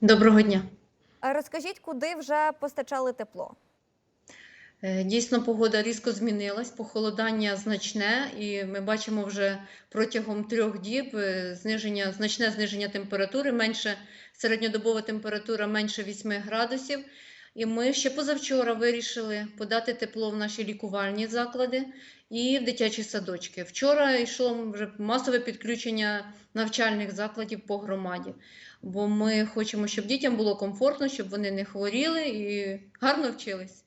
Доброго дня. а Розкажіть, куди вже постачали тепло? Е, Дійсно, погода різко змінилась, похолодання значне, і ми бачимо вже протягом трьох діб е, зниження, значне зниження температури, менше середньодобова температура менше 8 градусів. І ми ще позавчора вирішили подати тепло в наші лікувальні заклади і в дитячі садочки. Вчора йшло вже масове підключення навчальних закладів по громаді, бо ми хочемо, щоб дітям було комфортно, щоб вони не хворіли і гарно вчились.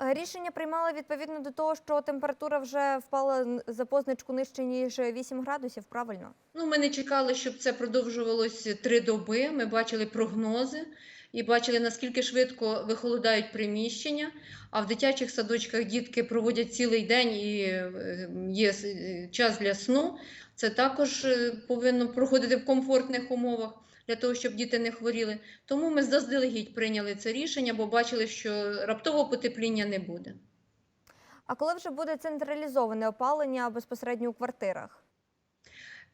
Е, Рішення приймали відповідно до того, що температура вже впала за позначку нижче, ніж 8 градусів, правильно? Ну, ми не чекали, щоб це продовжувалось три доби. Ми бачили прогнози і бачили, наскільки швидко вихолодають приміщення. А в дитячих садочках дітки проводять цілий день і е, є е, час для сну. Це також е, повинно проходити в комфортних умовах для того, щоб діти не хворіли. Тому ми заздалегідь прийняли це рішення, бо бачили, що раптового потепління не буде. А коли вже буде централізоване опалення безпосередньо у квартирах?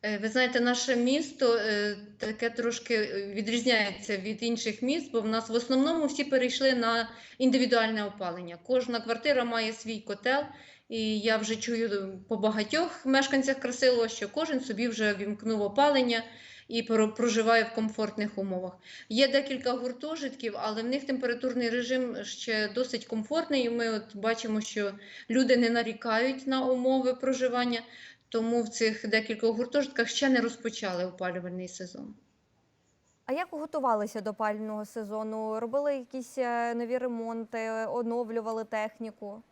Е, Ви знаєте, наше місто е, таке трошки відрізняється від інших міст, бо в нас в основному всі перейшли на індивідуальне опалення. Кожна квартира має свій котел, і я вже чую по багатьох мешканцях Красилова, що кожен собі вже вімкнув опалення і проживає в комфортних умовах. Є декілька гуртожитків, але в них температурний режим ще досить комфортний. І ми от бачимо, що люди не нарікають на умови проживання. Тому в цих декількох гуртожитках ще не розпочали опалювальний сезон. А як готувалися до опалювального сезону? Робили якісь е, нові ремонти, оновлювали техніку?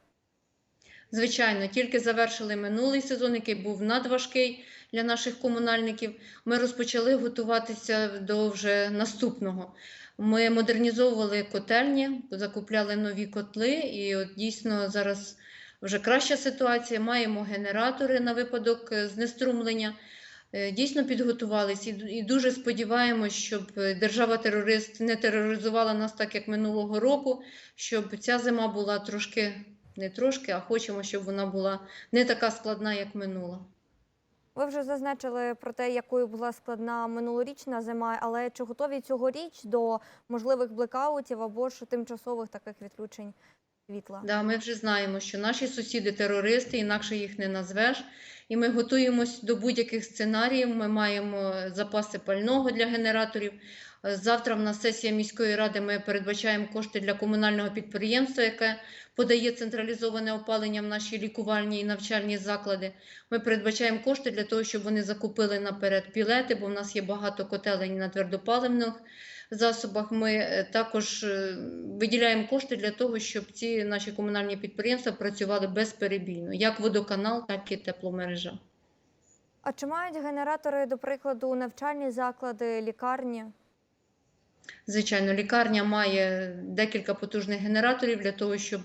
Звичайно, тільки завершили минулий сезон, який був надважкий для наших комунальників. Ми розпочали готуватися до вже наступного. Ми модернізовували котельні, закупляли нові котли, і от дійсно зараз вже краща ситуація. Маємо генератори на випадок е, знеструмлення. Е, Дійсно підготувалися і дуже сподіваємось, щоб держава-терорист не тероризувала нас так, як минулого року, щоб ця зима була трошки не трошки, а хочемо, щоб вона була не така складна, як минула. Ви вже зазначили про те, якою була складна минулорічна зима, але чи готові цьогоріч до можливих блекаутів або ж тимчасових таких відключень світла? Да, ми вже знаємо, що наші сусіди терористи, інакше їх не назвеш. І ми готуємось до будь-яких сценаріїв. Ми маємо запаси пального для генераторів. Завтра в нас сесія міської ради. Ми передбачаємо кошти для комунального підприємства, яке подає централізоване опалення в наші лікувальні і навчальні заклади. Ми передбачаємо кошти для того, щоб вони закупили наперед пілети, бо в нас є багато котелень на твердопаливних засобах. Ми е, також е, виділяємо кошти для того, щоб ці наші комунальні підприємства працювали безперебійно, як водоканал, так і тепломережа. А чи мають генератори, до прикладу, навчальні заклади, лікарні? Звичайно, лікарня має декілька потужних генераторів для того, щоб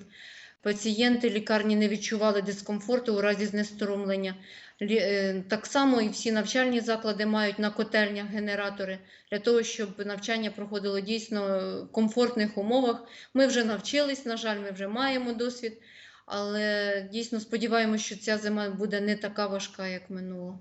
пацієнти лікарні не відчували дискомфорту у разі знеструмлення. Е, Так само і всі навчальні заклади мають на котельнях генератори для того, щоб навчання проходило дійсно в комфортних умовах. Ми вже навчились, на жаль, ми вже маємо досвід, але дійсно сподіваємося, що ця зима буде не така важка, як минула.